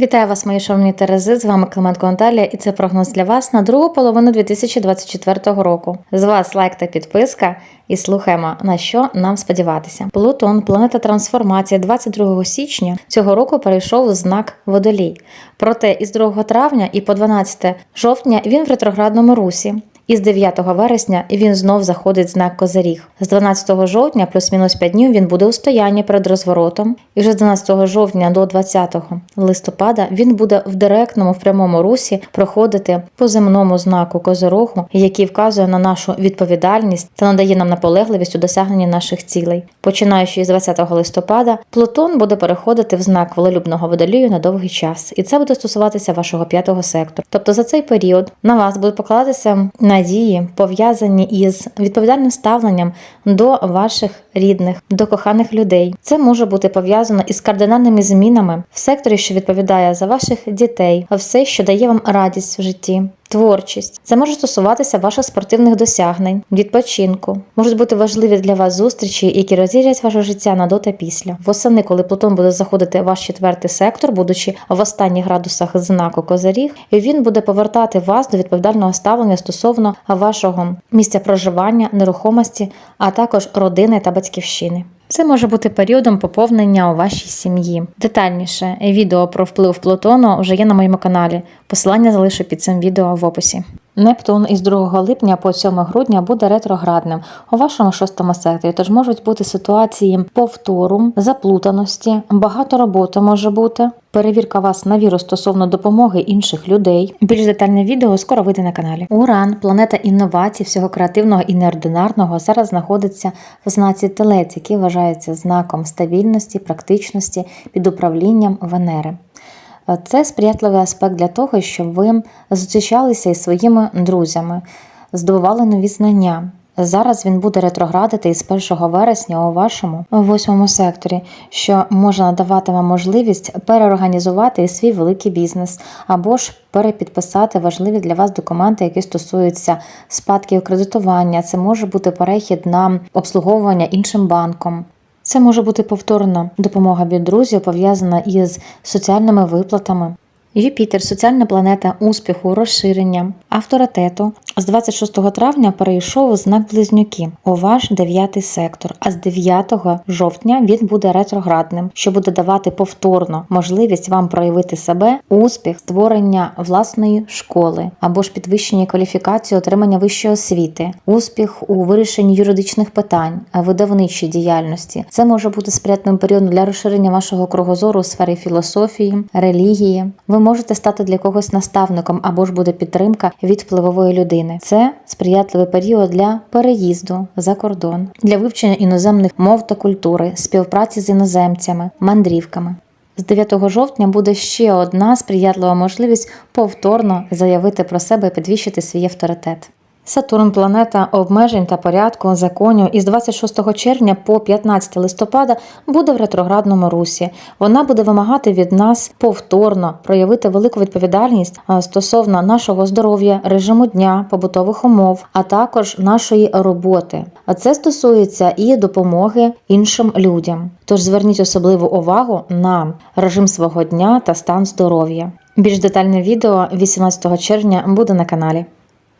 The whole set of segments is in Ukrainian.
Вітаю вас, мої шановні Терези. З вами Клименко Наталія, і це прогноз для вас на другу половину 2024 року. З вас лайк та підписка, і слухаємо на що нам сподіватися. Плутон, планета трансформації, 22 січня цього року перейшов у знак Водолій. Проте із 2 травня і по 12 жовтня він в ретроградному русі. І з 9 вересня він знов заходить знак Козиріг. З 12 жовтня плюс-мінус 5 днів він буде у стоянні перед розворотом. І вже з 12 жовтня до 20 листопада він буде в директному в прямому русі проходити по земному знаку Козирогу, який вказує на нашу відповідальність та надає нам наполегливість у досягненні наших цілей. Починаючи з 20 листопада, Плутон буде переходити в знак волелюбного водолію на довгий час, і це буде стосуватися вашого п'ятого сектору. Тобто за цей період на вас будуть покладатися надії, пов'язані із відповідальним ставленням до ваших рідних, до коханих людей. Це може бути пов'язано із кардинальними змінами в секторі, що відповідає за ваших дітей, все, що дає вам радість в житті. Творчість це може стосуватися ваших спортивних досягнень, відпочинку. Можуть бути важливі для вас зустрічі, які розірять ваше життя на до та після. Восени, коли Плутон буде заходити в ваш четвертий сектор, будучи в останніх градусах знаку Козиріг, і він буде повертати вас до відповідального ставлення стосовно вашого місця проживання, нерухомості, а також родини та батьківщини. Це може бути періодом поповнення у вашій сім'ї. Детальніше відео про вплив Плутону вже є на моєму каналі. Посилання залишу під цим відео в описі. Нептун із 2 липня по 7 грудня буде ретроградним у вашому шостому секторі, тож можуть бути ситуації повтору, заплутаності, багато роботи може бути. Перевірка вас на віру стосовно допомоги інших людей. Більш детальне відео скоро вийде на каналі. Уран, планета інновацій, всього креативного і неординарного, зараз знаходиться в знаці Телець, який вважається знаком стабільності, практичності під управлінням Венери. Це сприятливий аспект для того, щоб ви зустрічалися із своїми друзями, здобували нові знання. Зараз він буде ретроградити із 1 вересня у вашому восьмому секторі, що може надавати вам можливість переорганізувати свій великий бізнес або ж перепідписати важливі для вас документи, які стосуються спадків кредитування. Це може бути перехід на обслуговування іншим банком. Це може бути повторна допомога від друзів, пов'язана із соціальними виплатами. Юпітер, соціальна планета успіху, розширення, авторитету з 26 травня перейшов знак Близнюки у ваш дев'ятий сектор. А з 9 жовтня він буде ретроградним, що буде давати повторно можливість вам проявити себе, успіх, створення власної школи або ж підвищення кваліфікації, отримання вищої освіти, успіх у вирішенні юридичних питань, видавничій діяльності. Це може бути сприятним періодом для розширення вашого кругозору у сфері філософії, релігії. Ви можете стати для когось наставником або ж буде підтримка від впливової людини. Це сприятливий період для переїзду за кордон, для вивчення іноземних мов та культури, співпраці з іноземцями, мандрівками. З 9 жовтня буде ще одна сприятлива можливість повторно заявити про себе і підвищити свій авторитет. Сатурн планета обмежень та порядку законів із 26 червня по 15 листопада буде в ретроградному русі. Вона буде вимагати від нас повторно проявити велику відповідальність стосовно нашого здоров'я, режиму дня, побутових умов, а також нашої роботи. А це стосується і допомоги іншим людям. Тож зверніть особливу увагу на режим свого дня та стан здоров'я. Більш детальне відео 18 червня буде на каналі.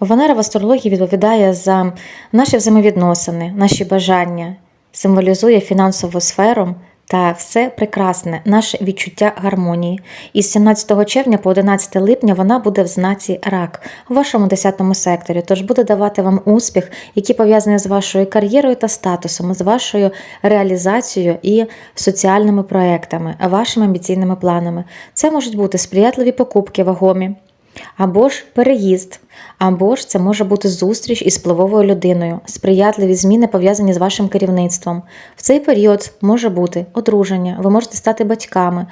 Венера в астрології відповідає за наші взаємовідносини, наші бажання, символізує фінансову сферу та все прекрасне, наше відчуття гармонії. Із 17 червня по 11 липня вона буде в знаці рак у вашому 10 секторі, тож буде давати вам успіх, який пов'язаний з вашою кар'єрою та статусом, з вашою реалізацією і соціальними проектами, вашими амбіційними планами. Це можуть бути сприятливі покупки вагомі або ж переїзд, або ж це може бути зустріч із впливовою людиною, сприятливі зміни пов'язані з вашим керівництвом. В цей період може бути одруження, ви можете стати батьками.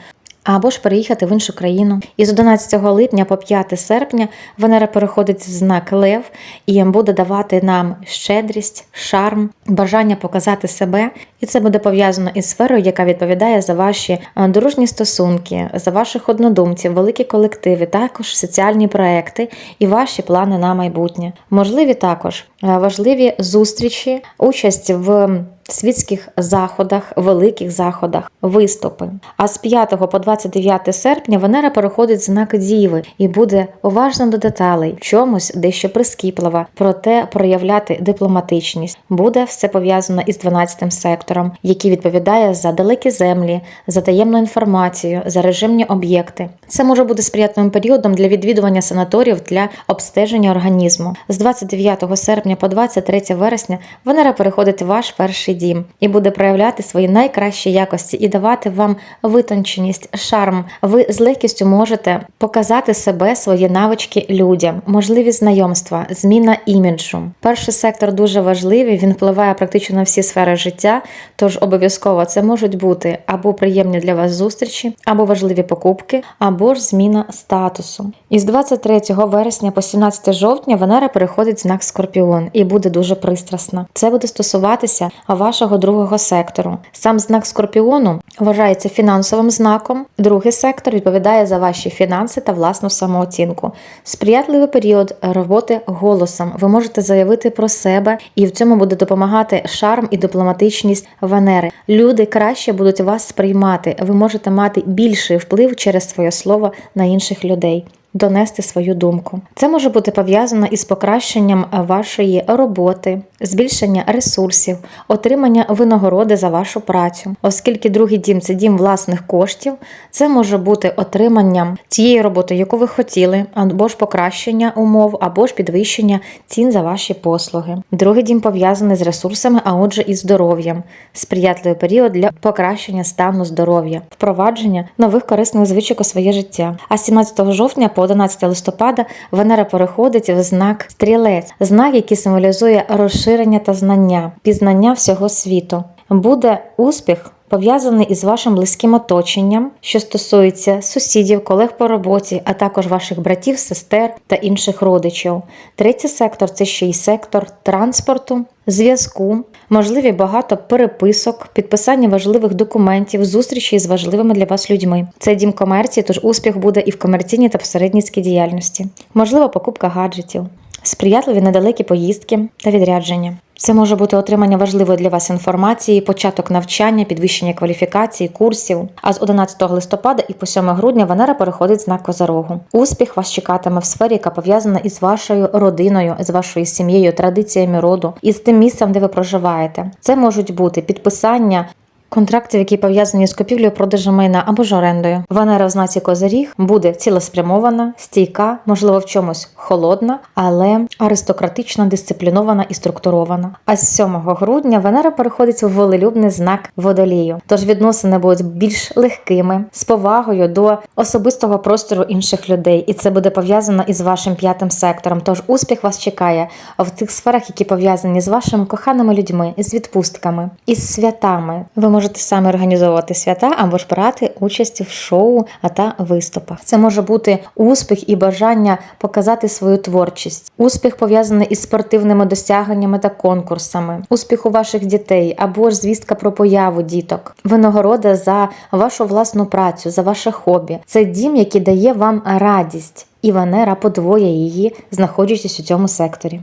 Або ж переїхати в іншу країну. І з 11 липня по 5 серпня Венера переходить в знак Лев і буде давати нам щедрість, шарм, бажання показати себе. І це буде пов'язано із сферою, яка відповідає за ваші е, дружні стосунки, за ваших однодумців, великі колективи, також соціальні проекти і ваші плани на майбутнє. Можливі також е, важливі зустрічі, участь в світських заходах, великих заходах, виступи. А з 5 по 29 серпня Венера переходить в знак Діви і буде уважна до деталей, в чомусь дещо прискіплива, проте проявляти дипломатичність. Буде все пов'язано із 12 сектором, який відповідає за далекі землі, за таємну інформацію, за режимні об'єкти. Це може бути сприятливим періодом для відвідування санаторіїв для обстеження організму. З 29 серпня по 23 вересня Венера переходить в ваш перший дім і буде проявляти свої найкращі якості і давати вам витонченість, шарм. Ви з легкістю можете показати себе, свої навички людям, можливі знайомства, зміна іміджу. Перший сектор дуже важливий, він впливає практично на всі сфери життя, тож обов'язково це можуть бути або приємні для вас зустрічі, або важливі покупки, або ж зміна статусу. Із 23 вересня по 17 жовтня Венера переходить знак Скорпіон і буде дуже пристрасна. Це буде стосуватися вашого другого сектору. Сам знак Скорпіону вважається фінансовим знаком. Другий сектор відповідає за ваші фінанси та власну самооцінку. Сприятливий період роботи голосом. Ви можете заявити про себе, і в цьому буде допомагати шарм і дипломатичність Венери. Люди краще будуть вас сприймати. Ви можете мати більший вплив через своє слово на інших людей. Донести свою думку. Це може бути пов'язано із покращенням вашої роботи, збільшення ресурсів, отримання винагороди за вашу працю. Оскільки другий дім це дім власних коштів, це може бути отриманням тієї роботи, яку ви хотіли, або ж покращення умов, або ж підвищення цін за ваші послуги. Другий дім пов'язаний з ресурсами, а отже, і здоров'ям, сприятливий період для покращення стану здоров'я, впровадження нових корисних звичок у своє життя. А 17 жовтня по 11 листопада Венера переходить в знак стрілець, знак, який символізує розширення та знання, пізнання всього світу. Буде успіх. Пов'язаний із вашим близьким оточенням, що стосується сусідів, колег по роботі, а також ваших братів, сестер та інших родичів. Третій сектор це ще й сектор транспорту, зв'язку, можливі багато переписок, підписання важливих документів, зустрічі з важливими для вас людьми. Це дім комерції, тож успіх буде і в комерційній та посередницькій діяльності, можливо, покупка гаджетів, сприятливі недалекі поїздки та відрядження. Це може бути отримання важливої для вас інформації, початок навчання, підвищення кваліфікації, курсів. А з 11 листопада і по 7 грудня Венера переходить знак Козорогу. Успіх вас чекатиме в сфері, яка пов'язана із вашою родиною, з вашою сім'єю, традиціями роду і з тим місцем, де ви проживаєте. Це можуть бути підписання. Контрактів, які пов'язані з купівлею продажем майна або ж орендою. Венера в знаці Козиріг буде цілеспрямована, стійка, можливо, в чомусь холодна, але аристократична, дисциплінована і структурована. А з 7 грудня Венера переходить у волелюбний знак водолію. Тож відносини будуть більш легкими, з повагою до особистого простору інших людей, і це буде пов'язано із вашим п'ятим сектором. Тож успіх вас чекає в тих сферах, які пов'язані з вашими коханими людьми, з відпустками, із святами. Ви можете самі організовувати свята або ж брати участь в шоу та виступах. Це може бути успіх і бажання показати свою творчість, успіх пов'язаний із спортивними досягненнями та конкурсами, успіх у ваших дітей або ж звістка про появу діток, винагорода за вашу власну працю, за ваше хобі. Це дім, який дає вам радість, і Венера подвоє її, знаходячись у цьому секторі.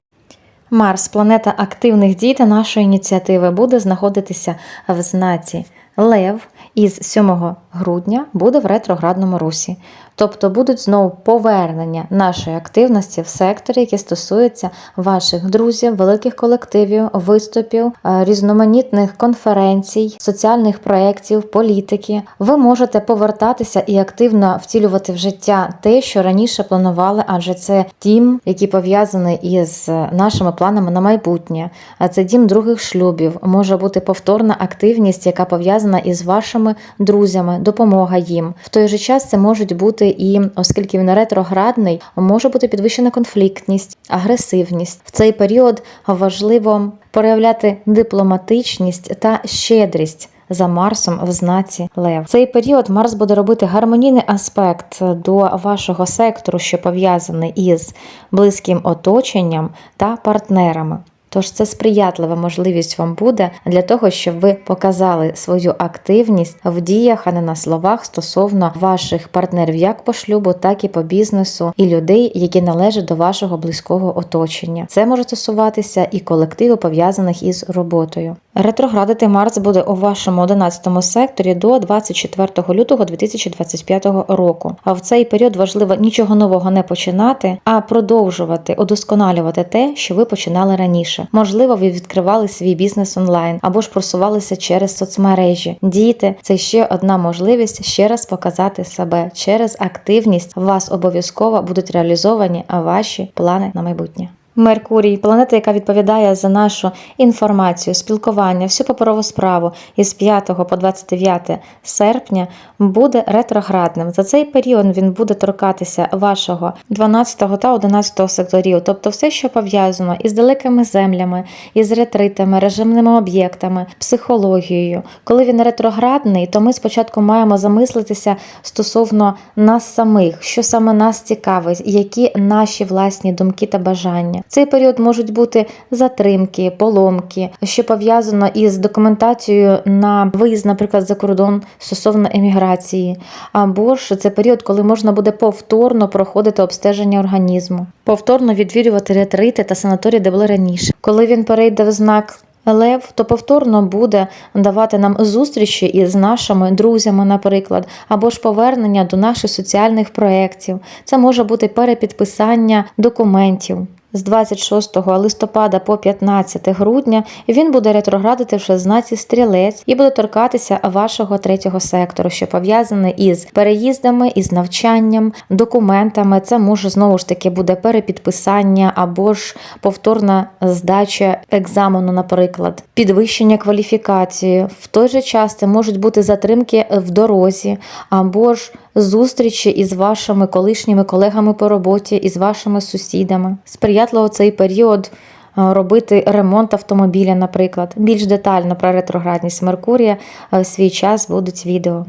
Марс, планета активних дій та нашої ініціативи, буде знаходитися в знаці Лев із 7 грудня буде в ретроградному русі. Тобто будуть знову повернення нашої активності в секторі, які стосуються ваших друзів, великих колективів, виступів, е, різноманітних конференцій, соціальних проєктів, політики. Ви можете повертатися і активно втілювати в життя те, що раніше планували, адже це дім, який пов'язаний із нашими планами на майбутнє. Це дім других шлюбів. Може бути повторна активність, яка пов'язана із вашими друзями, допомога їм. В той же час це можуть бути і, оскільки він ретроградний, може бути підвищена конфліктність, агресивність. В цей період важливо проявляти дипломатичність та щедрість. За Марсом в знаці Лев. Цей період Марс буде робити гармонійний аспект до вашого сектору, що пов'язаний із близьким оточенням та партнерами. Тож це сприятлива можливість вам буде для того, щоб ви показали свою активність в діях, а не на словах стосовно ваших партнерів як по шлюбу, так і по бізнесу, і людей, які належать до вашого близького оточення. Це може стосуватися і колективу пов'язаних із роботою. Ретроградити Марс буде у вашому 11 секторі до 24 лютого 2025 року. А в цей період важливо нічого нового не починати, а продовжувати удосконалювати те, що ви починали раніше. Можливо, ви відкривали свій бізнес онлайн або ж просувалися через соцмережі. Діти це ще одна можливість ще раз показати себе через активність. Вас обов'язково будуть реалізовані ваші плани на майбутнє. Меркурій, планета, яка відповідає за нашу інформацію, спілкування, всю паперову справу із 5 по 29 серпня буде ретроградним. За цей період він буде торкатися вашого 12 та 11 секторів, тобто все, що пов'язано із далекими землями, із ретритами, режимними об'єктами, психологією. Коли він ретроградний, то ми спочатку маємо замислитися стосовно нас самих, що саме нас цікавить, які наші власні думки та бажання. Цей період можуть бути затримки, поломки, що пов'язано із документацією на виїзд, наприклад, за кордон стосовно еміграції, або ж це період, коли можна буде повторно проходити обстеження організму, повторно відвідувати ретрити та санаторії, де були раніше. Коли він перейде в знак. Лев то повторно буде давати нам зустрічі із нашими друзями, наприклад, або ж повернення до наших соціальних проєктів. Це може бути перепідписання документів. З 26 листопада по 15 грудня він буде ретроградити в знаці стрілець і буде торкатися вашого третього сектору, що пов'язаний із переїздами, із навчанням, документами. Це може знову ж таки буде перепідписання або ж повторна здача екзамену, наприклад, підвищення кваліфікації. В той же час це можуть бути затримки в дорозі, або ж зустрічі із вашими колишніми колегами по роботі, із вашими сусідами. Сприятливо цей період е, робити ремонт автомобіля, наприклад. Більш детально про ретроградність Меркурія е, в свій час будуть відео.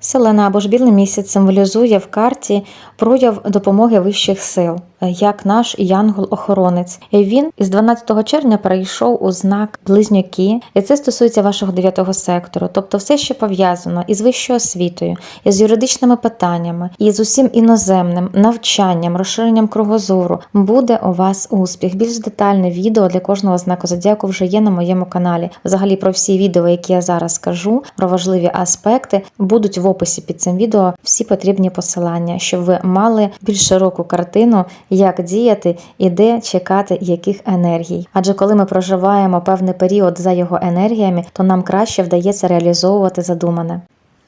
Селена або ж білий місяць символізує в карті прояв допомоги вищих сил, як наш янгол-охоронець. Він із 12 червня перейшов у знак близнюки, і це стосується вашого 9 сектору, тобто все, що пов'язано із вищою освітою, із юридичними питаннями, і з усім іноземним навчанням, розширенням кругозору, буде у вас успіх. Більш детальне відео для кожного знаку зодіаку вже є на моєму каналі. Взагалі про всі відео, які я зараз скажу, про важливі аспекти, будуть в описі під цим відео всі потрібні посилання, щоб ви мали більш широку картину, як діяти і де чекати яких енергій. Адже коли ми проживаємо певний період за його енергіями, то нам краще вдається реалізовувати задумане.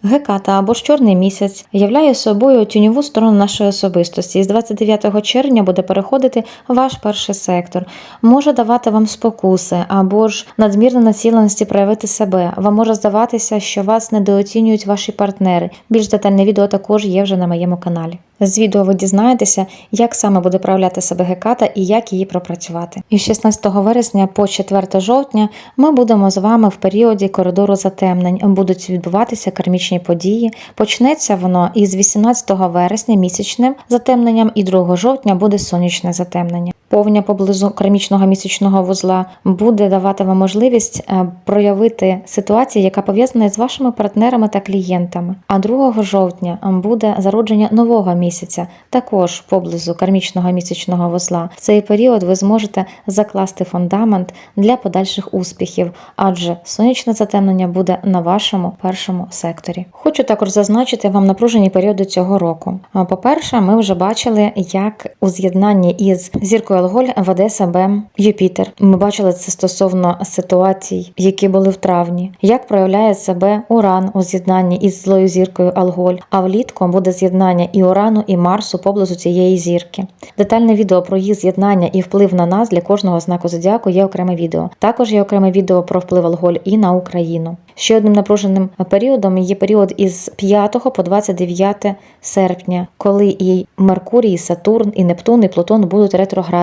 Геката або ж чорний місяць являє собою тіньову сторону нашої особистості. І з 29 червня буде переходити ваш перший сектор, може давати вам спокуси або ж надмірно націленості проявити себе. Вам може здаватися, що вас недооцінюють ваші партнери. Більш детальне відео також є вже на моєму каналі. З відео ви дізнаєтеся, як саме буде проявляти себе геката і як її пропрацювати. І з 16 вересня по 4 жовтня ми будемо з вами в періоді коридору затемнень. Будуть відбуватися кармічні події. Почнеться воно із 18 вересня місячним затемненням, і 2 жовтня буде сонячне затемнення. Повня поблизу кармічного місячного вузла буде давати вам можливість е, проявити ситуацію, яка пов'язана з вашими партнерами та клієнтами. А 2 жовтня буде зародження нового місяця, також поблизу кармічного місячного вузла. В цей період ви зможете закласти фундамент для подальших успіхів, адже сонячне затемнення буде на вашому першому секторі. Хочу також зазначити вам напружені періоди цього року. По-перше, ми вже бачили, як у з'єднанні із зіркою Алголь веде себе Юпітер. Ми бачили це стосовно ситуацій, які були в травні, як проявляє себе Уран у з'єднанні із злою зіркою Алголь. А влітку буде з'єднання і Урану, і Марсу поблизу цієї зірки. Детальне відео про їх з'єднання і вплив на нас для кожного знаку зодіаку є окреме відео. Також є окреме відео про вплив Алголь і на Україну. Ще одним напруженим періодом є період із 5 по 29 серпня, коли і Меркурій, і Сатурн, і Нептун, і Плутон будуть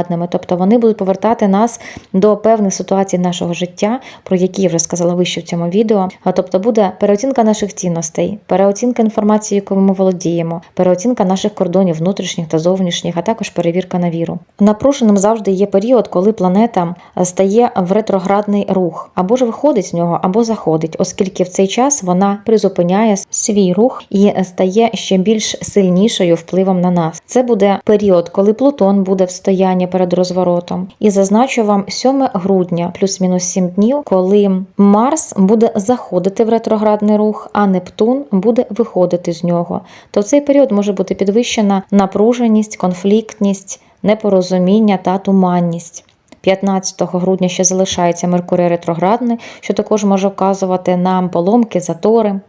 ретроградними, тобто вони будуть повертати нас до певних ситуацій нашого життя, про які я вже сказала вище в цьому відео. Тобто буде переоцінка наших цінностей, переоцінка інформації, якою ми володіємо, переоцінка наших кордонів внутрішніх та зовнішніх, а також перевірка на віру. Напруженим завжди є період, коли планета стає в ретроградний рух, або ж виходить з нього, або заходить оскільки в цей час вона призупиняє свій рух і стає ще більш сильнішою впливом на нас. Це буде період, коли Плутон буде в стоянні перед розворотом. І зазначу вам 7 грудня, плюс-мінус 7 днів, коли Марс буде заходити в ретроградний рух, а Нептун буде виходити з нього. То в цей період може бути підвищена напруженість, конфліктність, непорозуміння та туманність. 15 грудня ще залишається Меркурій ретроградний, що також може вказувати нам поломки, затори.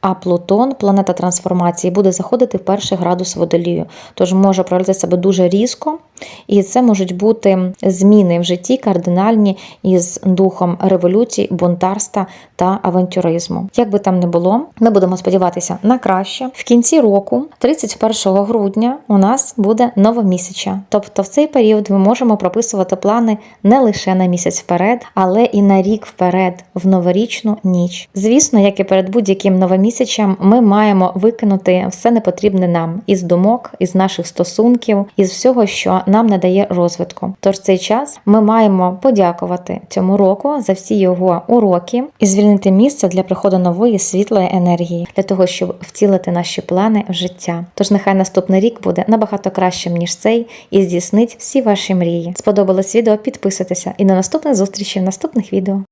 А Плутон, планета трансформації, буде заходити в перший градус водолію, тож може проявляти себе дуже різко, і це можуть бути зміни в житті кардинальні із духом революції, бунтарства та авантюризму. Як би там не було, ми будемо сподіватися на краще. В кінці року, 31 грудня, у нас буде новомісяча. Тобто в цей період ми можемо прописувати плани не лише на місяць вперед, але і на рік вперед, в новорічну ніч. Звісно, як і перед будь-яким новомісячем, ми маємо викинути все непотрібне нам із думок, із наших стосунків, із всього, що нам не дає розвитку. Тож цей час ми маємо подякувати цьому року за всі його уроки і звільнити місце для приходу нової світлої енергії для того, щоб втілити наші плани в життя. Тож нехай наступний рік буде набагато кращим ніж цей, і здійснить всі ваші мрії. Сподобалось відео? Підписуйтеся і до наступних зустрічей в наступних відео.